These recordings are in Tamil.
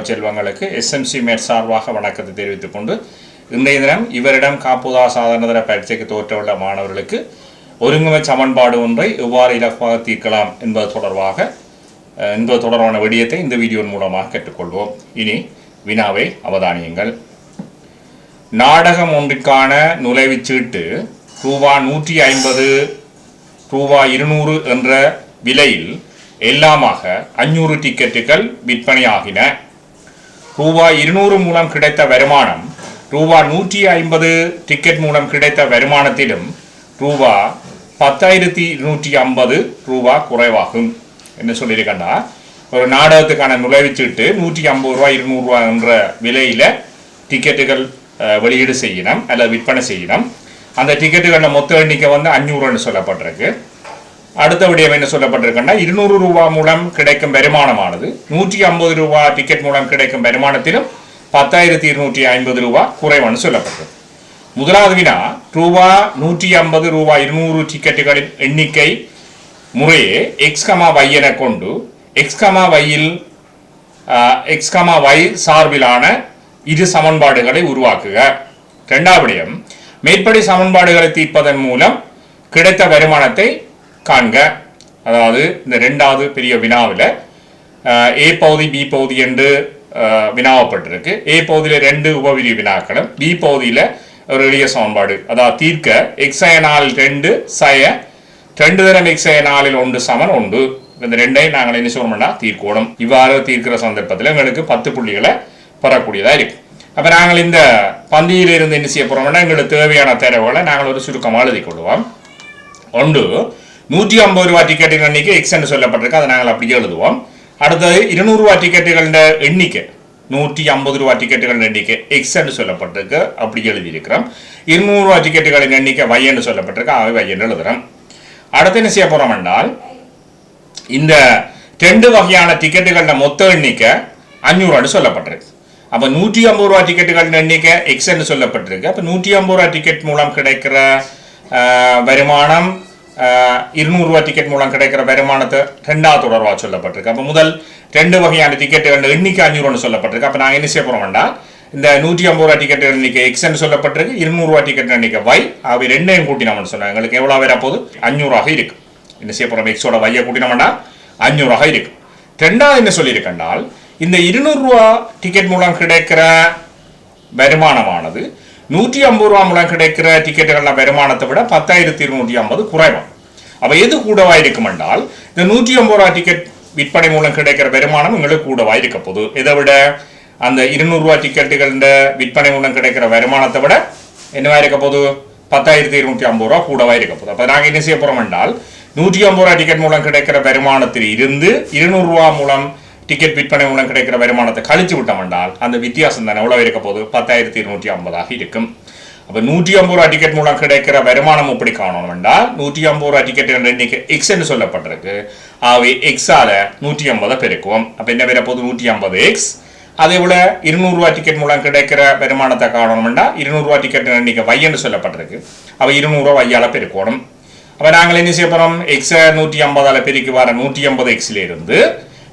மாணவ செல்வங்களுக்கு எஸ்எம்சி மேட் சார்பாக வணக்கத்தை தெரிவித்துக் கொண்டு இன்றைய தினம் இவரிடம் காப்புதா சாதாரணதர பரீட்சைக்கு தோற்றவுள்ள மாணவர்களுக்கு ஒருங்குமை சமன்பாடு ஒன்றை எவ்வாறு இலக்காக தீர்க்கலாம் என்பது தொடர்பாக என்பது தொடர்பான விடயத்தை இந்த வீடியோவின் மூலமாக கற்றுக்கொள்வோம் இனி வினாவை அவதானியுங்கள். நாடகம் ஒன்றிற்கான நுழைவுச் சீட்டு ரூபா நூற்றி ஐம்பது ரூபா இருநூறு என்ற விலையில் எல்லாமாக அஞ்சூறு டிக்கெட்டுகள் விற்பனையாகின. ரூபாய் இருநூறு மூலம் கிடைத்த வருமானம் ரூபா நூற்றி ஐம்பது டிக்கெட் மூலம் கிடைத்த வருமானத்திலும் ரூபா பத்தாயிரத்தி இருநூற்றி ஐம்பது ரூபா குறைவாகும் என்ன சொல்லியிருக்கேன்னா ஒரு நாடகத்துக்கான நுழைவுச்சீட்டு நூற்றி ஐம்பது ரூபா இருநூறுவா என்ற விலையில் டிக்கெட்டுகள் வெளியீடு செய்யணும் அல்லது விற்பனை செய்யணும். அந்த டிக்கெட்டுகளில் மொத்த எண்ணிக்கை வந்து அஞ்சூறுன்னு சொல்லப்பட்டிருக்கு. அடுத்த விடயம் என்ன சொல்லப்பட்டிருக்குன்னா இருநூறு ரூபா மூலம் கிடைக்கும் வருமானமானது. நூற்றி ஐம்பது ரூபா டிக்கெட் மூலம் கிடைக்கும் வருமானத்திலும் பத்தாயிரத்தி இருநூற்றி ஐம்பது ரூபா குறைவான்னு சொல்லப்பட்டது முதலாவது வினா ரூபா நூற்றி ஐம்பது ரூபா இருநூறு டிக்கெட்டுகளின் எண்ணிக்கை முறையே எக்ஸ் கமா என கொண்டு எக்ஸ் கமா வையில் எக்ஸ் கமா சார்பிலான இரு சமன்பாடுகளை உருவாக்குக. ரெண்டாவது மேற்படி சமன்பாடுகளை தீர்ப்பதன் மூலம் கிடைத்த வருமானத்தை காண்க. அதாவது இந்த ரெண்டாவது பெரிய வினாவில் ஏ பகுதி பி பகுதி என்று வினாவப்பட்டிருக்கு. ஏ பகுதியில் ரெண்டு உபவிரி வினாக்களும் பி பகுதியில் ஒரு எளிய சமன்பாடு. அதாவது தீர்க்க எக்ஸய நாளில் ரெண்டு சய ரெண்டு தரம் எக்ஸய நாளில் ஒன்று சமன் ஒன்று. இந்த ரெண்டையும் நாங்கள் என்ன சொல்லணும்னா தீர்க்கணும். இவ்வாறு தீர்க்கிற சந்தர்ப்பத்தில் எங்களுக்கு பத்து புள்ளிகளை பெறக்கூடியதாக இருக்கு அப்போ நாங்கள் இந்த பந்தியில் இருந்து என்ன செய்ய போகிறோம்னா எங்களுக்கு தேவையான தேர்வுகளை நாங்கள் ஒரு சுருக்கமாக எழுதி கொள்வோம். ஒன்று நூற்றி ஐம்பது ரூபா டிக்கெட்டின் எண்ணிக்கை எக்ஸ் என்று சொல்லப்பட்டிருக்கு. அதை நாங்கள் அப்படியே எழுதுவோம். அடுத்தது இருநூறுவா டிக்கெட்டுகளின் எண்ணிக்கை. நூற்றி ஐம்பது ரூபா டிக்கெட்டுகளின் எண்ணிக்கை எக்ஸ் என்று சொல்லப்பட்டிருக்கு. அப்படி எழுதியிருக்கிறோம். இருநூறுவா டிக்கெட்டுகளின் எண்ணிக்கை வை என்று சொல்லப்பட்டிருக்கு. அவை வை என்று எழுதுகிறோம். அடுத்து என்ன செய்ய போகிறோம் என்றால் இந்த ரெண்டு வகையான டிக்கெட்டுகளின் மொத்த எண்ணிக்கை அஞ்சூறுவான்னு சொல்லப்பட்டிருக்கு. அப்போ நூற்றி ஐம்பது ரூபா டிக்கெட்டுகளின் எண்ணிக்கை எக்ஸ் என்று சொல்லப்பட்டிருக்கு. அப்போ நூற்றி ஐம்பது ரூபா டிக்கெட் மூலம் கிடைக்கிற வருமானம் இருநூறுவா டிக்கெட் மூலம் கிடைக்கிற வருமானத்தை ரெண்டாவது தொடர்பாக சொல்லப்பட்டிருக்கு. அப்போ முதல் ரெண்டு வகையான டிக்கெட்டுகள் எண்ணிக்கை அஞ்சூறுன்னு சொல்லப்பட்டிருக்கு. அப்போ நாங்கள் என்ன செய்ய போகிறோம் வேண்டாம் இந்த நூற்றி ஐம்பது ரூபா டிக்கெட் எண்ணிக்கை எக்ஸ் என்று சொல்லப்பட்டிருக்கு இருநூறுவா டிக்கெட் எண்ணிக்கை வை அவை ரெண்டையும் கூட்டினோம்னு சொன்னாங்க எங்களுக்கு எவ்வளோ வரப்போகுது அஞ்சூறாக இருக்கு. என்ன செய்ய போகிறோம் எக்ஸோட வையை கூட்டினோம்னா அஞ்சூறாக இருக்கு. ரெண்டாவது என்ன சொல்லியிருக்கண்டால் இந்த இருநூறுவா டிக்கெட் மூலம் கிடைக்கிற வருமானமானது நூற்றி ஐம்பது ரூபா மூலம் கிடைக்கிற டிக்கெட்டுகளின் வருமானத்தை விட பத்தாயிரத்தி இருநூற்றி ஐம்பது குறைவா அப்போ எது கூடவா இருக்கும் என்றால் இந்த நூற்றி ஐம்பது ரூபா டிக்கெட் விற்பனை மூலம் கிடைக்கிற வருமானம் உங்களுக்கு கூடவா இருக்க போது இதை விட அந்த இருநூறுவா டிக்கெட்டுகளின் விற்பனை மூலம் கிடைக்கிற வருமானத்தை விட என்னவா இருக்க போது பத்தாயிரத்தி இருநூற்றி ஐம்பது ரூபா கூடவா இருக்க போது அப்போ நாங்கள் என்ன செய்ய போகிறோம் என்றால் நூற்றி ஐம்பது ரூபா டிக்கெட் மூலம் கிடைக்கிற வருமானத்தில் இருந்து இருநூறுவா மூலம் டிக்கெட் விற்பனை மூலம் கிடைக்கிற வருமானத்தை கழிச்சு விட்டோம் என்றால் அந்த வித்தியாசம் தான்? எவ்வளவு இருக்க போது பத்தாயிரத்தி இருநூற்றி ஐம்பதாக இருக்கும். அப்போ நூற்றி ஐம்பது ரூபா டிக்கெட் மூலம் கிடைக்கிற வருமானம் எப்படி காணணும் என்றால் நூற்றி ஐம்பது ரூபா டிக்கெட் எண்ணிக்கை எக்ஸ் என்று சொல்லப்பட்டிருக்கு. ஆகவே எக்ஸால நூற்றி ஐம்பதை பெருக்குவோம். அப்போ என்ன வர போது நூற்றி ஐம்பது எக்ஸ் அதே போல இருநூறுவா டிக்கெட் மூலம் கிடைக்கிற வருமானத்தை காணணும்னா இருநூறுவா டிக்கெட் எண்ணிக்கை வையன்னு சொல்லப்பட்டிருக்கு. அப்போ இருநூறுவா வையால் பெருக்கணும் அப்போ நாங்கள் என்ன செய்ய போகிறோம் எக்ஸை நூற்றி ஐம்பதால் பெருக்கி வர நூற்றி ஐம்பது எக்ஸில் இருந்து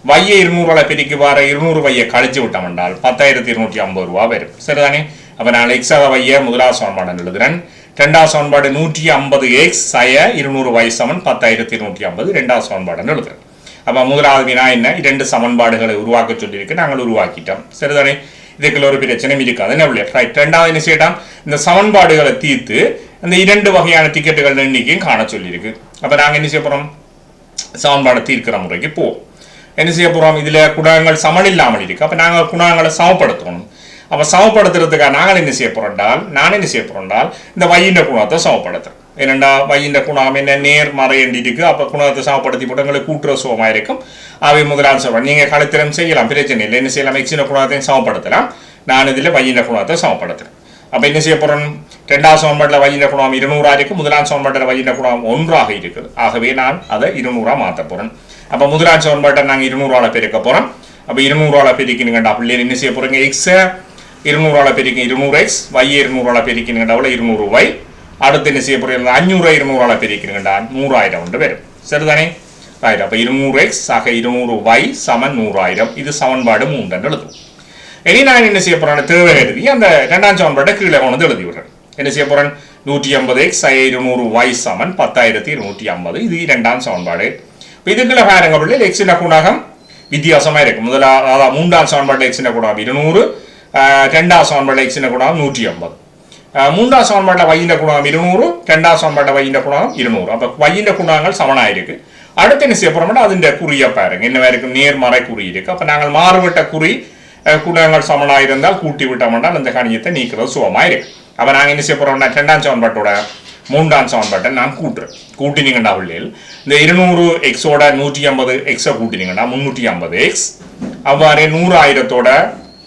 வையை இருநூறுவால பிரிக்கு வர இருநூறு வையை கழிச்சு விட்டோம் என்றால் பத்தாயிரத்தி இருநூற்றி ஐம்பது ரூபா வரும். சரிதானே? அப்போ நான் எக்ஸாக வைய முதலாவது சமன்பாடு எழுதுறேன். ரெண்டாவது சமன்பாடு நூற்றி ஐம்பது எக்ஸ் சய இருநூறு வய சமன் பத்தாயிரத்தி இருநூற்றி ஐம்பது ரெண்டாவது சமன்பாடுன்னு எழுதுறேன். அப்போ முதலாவது வினா என்ன? இரண்டு சமன்பாடுகளை உருவாக்க சொல்லியிருக்கு. நாங்கள் உருவாக்கிட்டோம். சரிதானே? இதுக்குள்ள ஒரு பிரச்சனையும் இருக்காது. என்ன ரைட் ரெண்டாவது என்ன செய்யலாம் இந்த சமன்பாடுகளை தீர்த்து இந்த இரண்டு வகையான டிக்கெட்டுகள் எண்ணிக்கையும் காண சொல்லியிருக்கு. அப்போ நாங்கள் என்ன செய்ய போகிறோம் சமன்பாடு தீர்க்கிற முறைக்கு போவோம். என்ன செய்ய போகிறோம் இதில் குணங்கள் சமன் இல்லாமல் இருக்கு. அப்போ நாங்கள் குணங்களை சமப்படுத்தணும். அப்போ சமப்படுத்துறதுக்காக நாங்கள் என்ன செய்ய போகிறோம்டால் நான் என்ன செய்ய போகிறோம்டால் இந்த வையின குணத்தை சமப்படுத்துறோம் ஏனண்டா வையின குணம் என்ன? நேர் மறையண்டி இருக்கு. அப்போ குணத்தை சமப்படுத்தி போட்டு எங்களுக்கு கூட்டுற சுகமாக இருக்கும். அவை முதலாவது சொல்கிறேன் நீங்கள் கழுத்திரம் செய்யலாம். பிரச்சனை இல்லை. என்ன செய்யலாம்? எக்ஸின குணத்தையும் சமப்படுத்தலாம். நான் இதில் வையின குணத்தை சமப்படுத்துகிறேன் அப்போ என்ன செய்ய போகிறோம் ரெண்டாம் சமன்பாட்டில் வையின குணம் இருநூறா இருக்கு முதலாம் சமன்பாட்டில் வையின குணம் ஒன்றாக இருக்குது ஆகவே நான் அதை இருநூறா மாற்ற போகிறேன் அப்போ முதலாம் சமன்பாட்டை நாங்கள் இருநூறால பெருக்க போகிறோம் அப்போ இருநூறால பெருக்கினுங்கண்டா பிள்ளைகள் என்ன செய்ய போகிறீங்க எக்ஸை இருநூறால பெருக்கி இருநூறு எக்ஸ் வை இருநூறால பெருக்கினுங்கண்டாவில் இருநூறு வை அடுத்து என்ன செய்ய போகிறீங்க அஞ்சூறு இருநூறால பெருக்கினுங்கண்டா நூறாயிரம் ஒன்று வரும் சரிதானே ரைட் அப்போ இருநூறு எக்ஸ் ஆக இருநூறு வை சமன் நூறாயிரம் இது சமன்பாடு மூன்று எழுதும் இனி நான் என்ன செய்ய போறேன் தேவை எழுதி அந்த ரெண்டாம் சமன்பாட்டை கீழே கொண்டு எழுதி விடுறேன் என்ன செய்ய போறேன் நூற்றி ஐம்பது எக்ஸ் இருநூறு ஒய் சமன் பத்தாயிரத்தி இருநூற்றி ஐம்பது இது இரண்டாம் சமன்பாடு இப்போ இதுக்குள்ள பாருங்க பிள்ளை எக்ஸின குணகம் வித்தியாசமா இருக்கு முதல்ல அதாவது மூன்றாம் சமன்பாட்டில் எக்ஸின குணகம் இருநூறு ஆஹ் ரெண்டாம் சமன்பாட்டில் எக்ஸின குணகம் நூற்றி ஐம்பது ஆஹ் மூன்றாம் சமன்பாட்டில் வையின குணகம் இருநூறு ரெண்டாம் சமன்பாட்டில் வையின குணகம் இருநூறு அப்போ வையின குணகங்கள் சமனாயிருக்கு அடுத்து என்ன செய்ய போறோம்னா அதிന്റെ குறியை பாருங்க என்ன இருக்கும் நேர்மறை குறி இருக்கு அப்ப நாங்கள் மாறுபட்ட குறி அஹ், குணகங்கள் சமனாக இருந்தால் கூட்டி விட்டோம்னா அந்த கணியத்தை நீக்கிறது சுகமா இருக்கு அப்போ நாங்கள் என்ன செய்ய போறோம்னா ரெண்டாம் சமன்பாட்டோட மூன்றாம் சமன்பாட்டை நான் கூட்டுறேன் கூட்டினீங்கடா பிள்ளைகள் இந்த இருநூறு எக்ஸோட நூற்றி ஐம்பது எக்ஸை கூட்டினீங்கன்னா முந்நூற்றி ஐம்பது எக்ஸ் அவ்வாறே நூறு ஆயிரத்தோட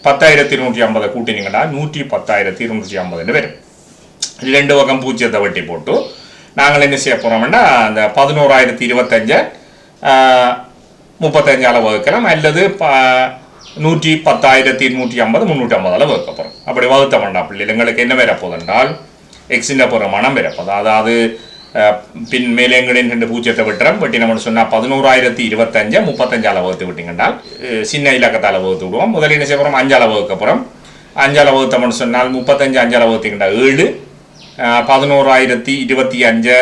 பத்தாயிரத்தி நூற்றி ஐம்பதை கூட்டினீங்கன்னா நூற்றி பத்தாயிரத்தி இருநூற்றி ஐம்பதுன்னு வரும் ரெண்டு பக்கம் பூஜ்ஜியத்தை வெட்டி போட்டு நாங்கள் என்ன செய்ய போகிறோம்னா அந்த பதினோராயிரத்தி இருபத்தஞ்சை முப்பத்தஞ்சால் வகுக்கலாம் அல்லது ப- நூற்றி பத்தாயிரத்தி நூற்றி ஐம்பது முந்நூற்றி ஐம்பதால் வகுக்க போகிறோம் அப்படி வகுத்த வேண்டாம். எங்களுக்கு என்ன வர போதென்றால் எக்ஸின் மனம் வரப்போது அதாவது அஹ், பின் மேலேங்களின் ரெண்டு பூஜ்ஜியத்தை விட்டுறோம். வெட்டி நம்ம சொன்னால் பதினோராயிரத்தி இருபத்தஞ்சு முப்பத்தஞ்சால வகுத்து விட்டிங்கன்றால் சின்ன இலக்கத்தால் வகுத்து விடுவோம். முதலீடு செய்யப்புறம் செய்ய வகுக்கப்புறம் அஞ்சால வகுக்க போகிறோம் வகுத்தோம்னு சொன்னால் முப்பத்தஞ்சு அஞ்சால வகுத்திங்கண்டா ஏழு. பதினோராயிரத்தி இருபத்தி அஞ்சு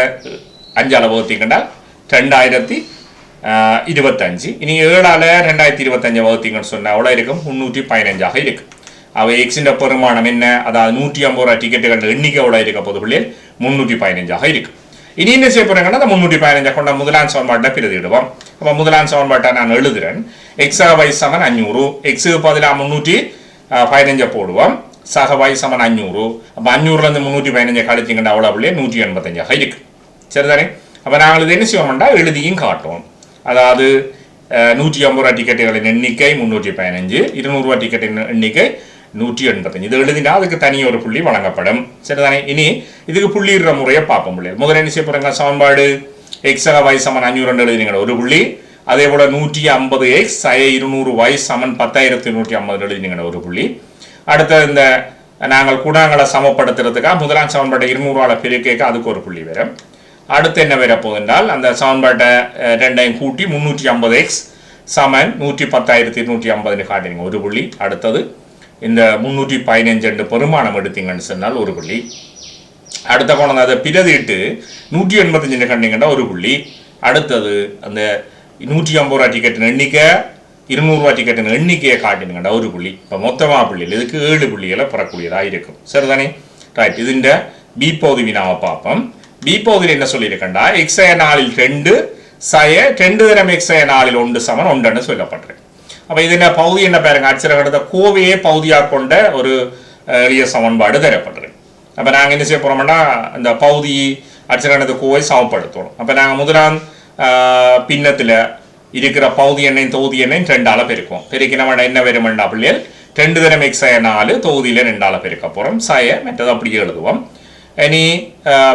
அஞ்சால வகுத்திங்கண்டா ரெண்டாயிரத்தி இருபத்தஞ்சு. இனி ஏழால ரெண்டாயிரத்தி இருபத்தஞ்சு வகுத்திங்கன்னு சொன்னால் அவ்வளோ இருக்கும்? முந்நூற்றி பதினஞ்சாக இருக்கு அவ எக்ஸின் பெருமானம் என்ன? அதாவது நூற்றி ஐம்பது ரூபா டிக்கெட்டுகள் எண்ணிக்கை எவ்வளோ இருக்க போது பிள்ளைகள் முன்னூற்றி பதினஞ்சாக இருக்கு. இனி என்ன செய்ய போறாங்கன்னா அந்த முந்நூற்றி பதினஞ்சை கொண்ட முதலாம் சமன்பாட்டை பிரதியிடுவோம். அப்போ முதலாம் சமன்பாட்டை நான் எழுதுறேன். எக்ஸா வை சமன் அஞ்சூறு எக்ஸுக்கு பதிலாக முந்நூற்றி பதினஞ்சை போடுவோம். சக வை சமன் அஞ்சூறு அப்போ அஞ்சூறுலேருந்து முந்நூற்றி பதினஞ்சை கழிச்சிங்கன்னா அவ்வளோ பிள்ளையே? நூற்றி எண்பத்தஞ்சாக இருக்கு. சரிதானே? அப்போ நாங்கள் இது என்ன செய்வோம்னா எழுதியும் காட்டுவோம். அதாவது நூற்றி ஐம்பது ரூபா டிக்கெட்டுகளின் எண்ணிக்கை முந்நூற்றி பதினஞ்சு இருநூறுவா டிக்கெட்டின் எண்ணிக்கை நூற்றி எண்பத்தஞ்சு. இது எழுதினா அதுக்கு தனி ஒரு புள்ளி வழங்கப்படும். சரிதானே? இனி இதுக்கு புள்ளிடுற முறையை பார்ப்போம் பிள்ளைகள். முதல்ல என்ன செய்ய போறாங்க? சமன்பாடு எக்ஸக வய் சமன் அஞ்சூறு ரெண்டு எழுதினீங்க ஒரு புள்ளி. அதே போல நூற்றி ஐம்பது எக்ஸ் இருநூறு வய் சமன் பத்தாயிரத்தி நூற்றி ஐம்பது எழுதினீங்க ஒரு புள்ளி. அடுத்த இந்த நாங்கள் குணங்களை சமப்படுத்துறதுக்காக முதலாம் சமன்பாட்டை இருநூறுவால பெருக்கேக்க அதுக்கு ஒரு புள்ளி வரும். அடுத்து என்ன வர போகுதுன்றால் அந்த சமன்பாட்டை ரெண்டையும் கூட்டி முந்நூற்றி ஐம்பது எக்ஸ் சமன் நூற்றி பத்தாயிரத்தி நூற்றி ஐம்பதுன்னு காட்டினீங்க ஒரு புள்ளி. அடுத்தது இந்த முந்நூற்றி பதினஞ்சு ரெண்டு பெருமானம் எடுத்தீங்கன்னு சொன்னால் ஒரு புள்ளி. அடுத்த கோணம் அதை பிரதிட்டு நூற்றி எண்பத்தஞ்சு கண்டிங்கன்னா ஒரு புள்ளி. அடுத்தது அந்த நூற்றி ஐம்பது ரூபா டிக்கெட்டின் எண்ணிக்கை இருநூறுவா டிக்கெட்டின் எண்ணிக்கையை காட்டினுங்கண்டா ஒரு புள்ளி. இப்போ மொத்தமாக புள்ளியில் இதுக்கு ஏழு புள்ளிகளை பெறக்கூடியதாக இருக்கும். சரிதானே? ரைட் இதுண்ட பி பகுதி நாம் பார்ப்போம். பி பகுதியில் என்ன சொல்லியிருக்கண்டா எக்ஸய நாளில் ரெண்டு சய ரெண்டு தரம் எக்ஸய நாளில் ஒன்று சமன் ஒன்றுன்னு சொல்லப்பட்டிருக்கு. அப்போ இது என்ன பகுதி என்ன பாருங்க அச்சரகடத்தை கோவையே பகுதியாக கொண்ட ஒரு எளிய சமன்பாடு தரப்பட்டிருக்கு அப்போ நாங்கள் என்ன செய்ய போகிறோம்னா இந்த பகுதி அச்சரகணத்தை கோவை சமப்படுத்தணும் அப்போ நாங்கள் முதலாம் பின்னத்தில் இருக்கிற பகுதி எண்ணையும் தொகுதி எண்ணையும் ரெண்டால பெருக்குவோம் பெருக்கினவன என்ன வருமெண்டா பிள்ளைகள் ரெண்டு தரம் எக்ஸ் நாலு தொகுதியில் ரெண்டால பெருக்க போகிறோம் சய மற்றது அப்படியே எழுதுவோம் இனி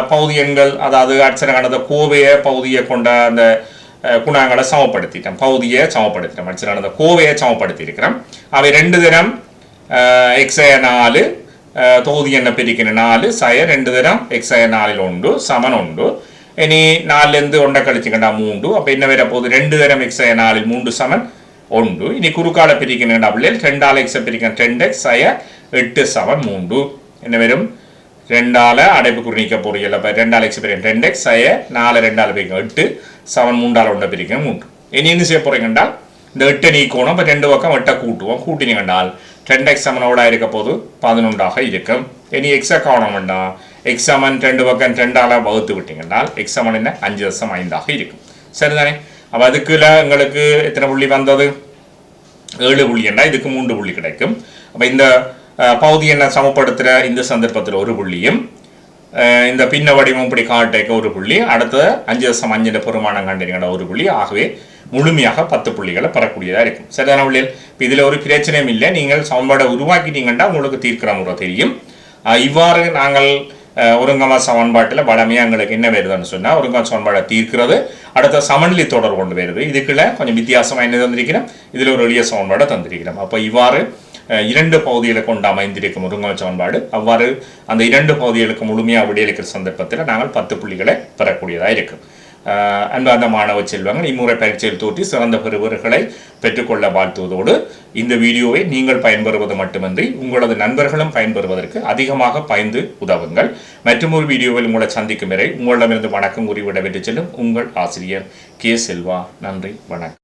பகுதி எண்கள் அதாவது அச்சரகணத்தை கோவையை பகுதியை கொண்ட அந்த குணங்களை சமப்படுத்திட்டேன் பகுதியை சமப்படுத்திட்டேன் அச்சரகணத்தை கோவையை சமப்படுத்தி இருக்கிறேன் அவை ரெண்டு தினம் எக்ஸய நாலு அஹ், தொகுதி என்ன பிரிக்கணும் நாலு சய ரெண்டு தரம் எக்ஸய நாலில் உண்டு சமன் உண்டு இனி நாலுலேருந்து ஒன்றை கழிச்சுக்கண்டா மூன்று அப்போ என்ன வர போகுது ரெண்டு தரம் எக்ஸய நாலில் மூன்று சமன் உண்டு இனி குறுக்கால பிரிக்கணும் டபுள் ரெண்டால் எக்ஸை பிரிக்கணும் ரெண்டு எக்ஸ் சய எட்டு சமன் மூன்று என்ன வரும் ரெண்டால அடைப்புக்குறி நீக்க போறீங்கல்ல இப்போ ரெண்டால் எக்ஸ் பிரிக்கும் ரெண்டு எக்ஸ் சய நாலு ரெண்டால் பிரிக்கும் எட்டு செவன் மூன்றால் ஒன்றை பிரிக்கும் மூன்று இனி என்ன செய்ய போறீங்கன்றால் இந்த எட்டு நீக்கணும் இப்போ ரெண்டு பக்கம் எட்டை கூட்டுவோம் கூட்டினி கண்டால் ரெண்டு எக்ஸாமனோட இருக்க போது பதினொன்றாக இருக்கும் இனி எக்ஸா காணணும் வேண்டாம் எக்ஸ் ரெண்டு பக்கம் ரெண்டால வகுத்து விட்டீங்கன்னால் எக்ஸ் என்ன அஞ்சு தசம் ஐந்தாக இருக்கும் சரிதானே அப்போ அதுக்குள்ள எங்களுக்கு எத்தனை புள்ளி வந்தது ஏழு புள்ளி என்றால் இதுக்கு மூன்று புள்ளி கிடைக்கும் அப்போ இந்த பகுதி என்ன சமப்படுத்துகிற இந்த சந்தர்ப்பத்தில் ஒரு புள்ளியும் இந்த பின்ன வடிவம் இப்படி காட்டேக்க ஒரு புள்ளி அடுத்த அஞ்சு தசம் அஞ்சில் பெருமானம் கண்டிருக்கிற ஒரு புள்ளி. ஆகவே முழுமையாக பத்து புள்ளிகளை பெறக்கூடியதாக இருக்கும். சரிதான புள்ளிகள் இப்போ இதில் ஒரு பிரச்சனையும் இல்லை. நீங்கள் சமன்பாடை உருவாக்கிட்டீங்கன்னா உங்களுக்கு தீர்க்கிற முறை தெரியும். இவ்வாறு நாங்கள் ஒருங்கமா சமன்பாட்டில் வடமையாக எங்களுக்கு என்ன வருதுன்னு சொன்னால் ஒருங்கம சமன்பாடை தீர்க்கிறது அடுத்த சமநிலை தொடர் கொண்டு வருது இதுக்குள்ள கொஞ்சம் வித்தியாசமாக என்ன தந்திருக்கிறோம்? இதில் ஒரு எளிய சமன்பாடை தந்திருக்கிறோம். அப்போ இவ்வாறு இரண்டு பகுதிகளை கொண்டு அமைந்திருக்கும் ஒருங்கம சமன்பாடு. அவ்வாறு அந்த இரண்டு பகுதிகளுக்கு முழுமையாக விடையளிக்கிற சந்தர்ப்பத்தில் நாங்கள் பத்து புள்ளிகளை பெறக்கூடியதாக இருக்கும். அன்பார்ந்த மாணவ செல்வங்கள் இம்முறை பரீட்சையில் தோற்றி சிறந்த பெறுவர்களை பெற்றுக்கொள்ள வாழ்த்துவதோடு இந்த வீடியோவை நீங்கள் பயன்பெறுவது மட்டுமின்றி உங்களது நண்பர்களும் பயன்பெறுவதற்கு அதிகமாக பயந்து உதவுங்கள். மற்றும் ஒரு வீடியோவில் உங்களை சந்திக்கும் வரை உங்களிடமிருந்து வணக்கம் கூறி விடைபெற்று செல்லும் உங்கள் ஆசிரியர் கே செல்வா. நன்றி வணக்கம்.